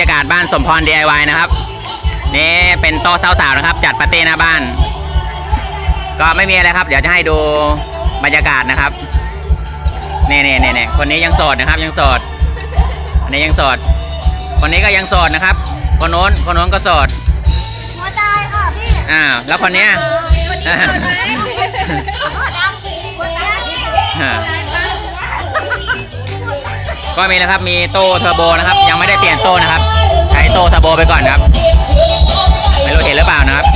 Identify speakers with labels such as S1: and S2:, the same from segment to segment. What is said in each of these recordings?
S1: ยากาศบ้านสมพร DIY นะครับ นี่เป็นโต๊ะสาวๆนะครับ จัดปาร์ตี้หน้าบ้าน ก็ไม่มีอะไรครับ เดี๋ยวจะให้ดูบรรยากาศนะครับนี่นี่นี่นี่คนนี้ยังโสดนะครับ ยังโสดอันนี้ยังโสด คนนี้ก็ยังโสดนะครับ คนโน้นคนโน้นก็โสด
S2: หัวใจค่ะพี่
S1: อ้าวแล้วคนเนี้ย
S2: คนนี้สวยไหม
S1: ก็มีนะครับมีโต้เทอร์โบนะครับ ยังไม่ได้เปลี่ยนโต้นะครับ ใช้โต้เทอร์โบไปก่อนครับไม่รู้เห็นหรือเปล่านะครับ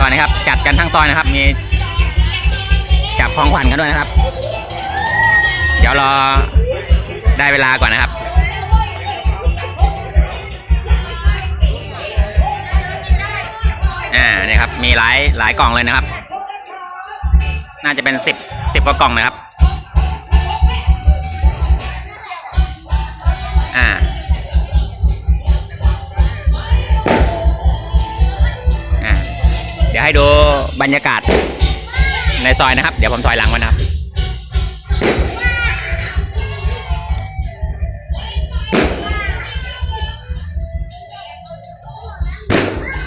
S1: ก่อนนะครับ จัดกันทั้งซอยนะครับ มีจับของขวัญกันด้วยนะครับ เดี๋ยวรอได้เวลาก่อนนะครับอ่านี่ครับมีหลายหลายกล่องเลยนะครับ น่าจะเป็นสิบ กว่ากล่องนะครับ อ่า อ่า เดี๋ยวให้ดูบรรยากาศในซอยนะครับ เดี๋ยวผมถอยหลังมานะครับ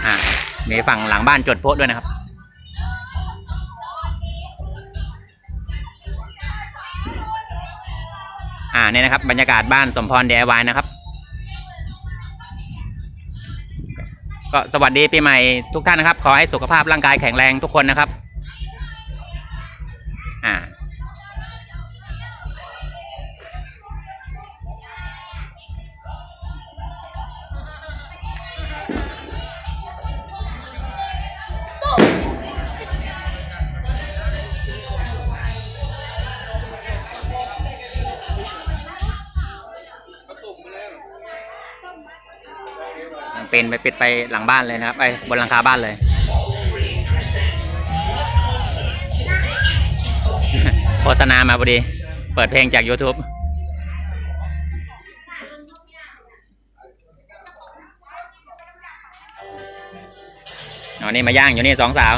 S1: อ่ามีฝั่งหลังบ้านจดโพสด้วยนะครับ อ่าเนี่ยนะครับ บรรยากาศบ้านสมพร DIY นะครับ ก็สวัสดีปีใหม่ทุกท่านนะครับ ขอให้สุขภาพร่างกายแข็งแรงทุกคนนะครับ อ่า เป็นไปปิดไปหลังบ้านเลยนะครับไปบนหลังคาบ้านเลย โฆษณามาพอดี เปิดเพลงจาก YouTube เอานี่มาย่างอยู่นี่สองสาว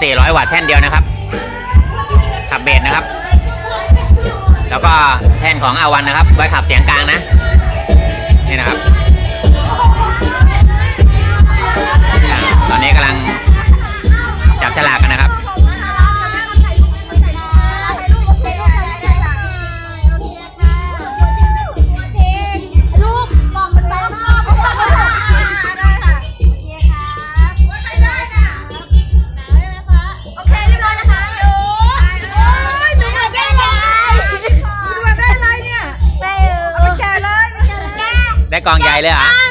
S3: 4,400 วั
S1: ตต์แท่นเดียวนะครับขับเบสนะครับ แล้วก็แท่นของอาวันนะครับ ไว้ขับเสียงกลางนะ นี่นะครับตอนนี้กำลังจับฉลากกันนะครับ
S2: ก้อง
S1: ใหญ่เลยเหรอ
S2: แ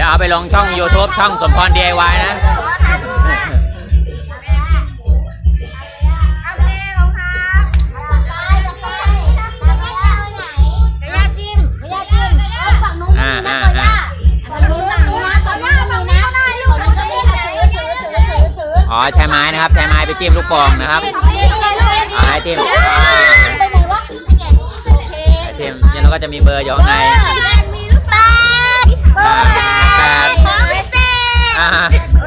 S2: ดี๋ยวเอาไป
S1: ลงช่อง YouTube ช่องสมพร DIY นะ อ๋อใช้ไม้นะครับใช้ไม้ไปจิ้มลูกโป่งนะครับอ่าให้จิ้มอ่าให้จิ้มแล้วก็จะมีเบอร์อยู่ข้างในอ่า
S2: เ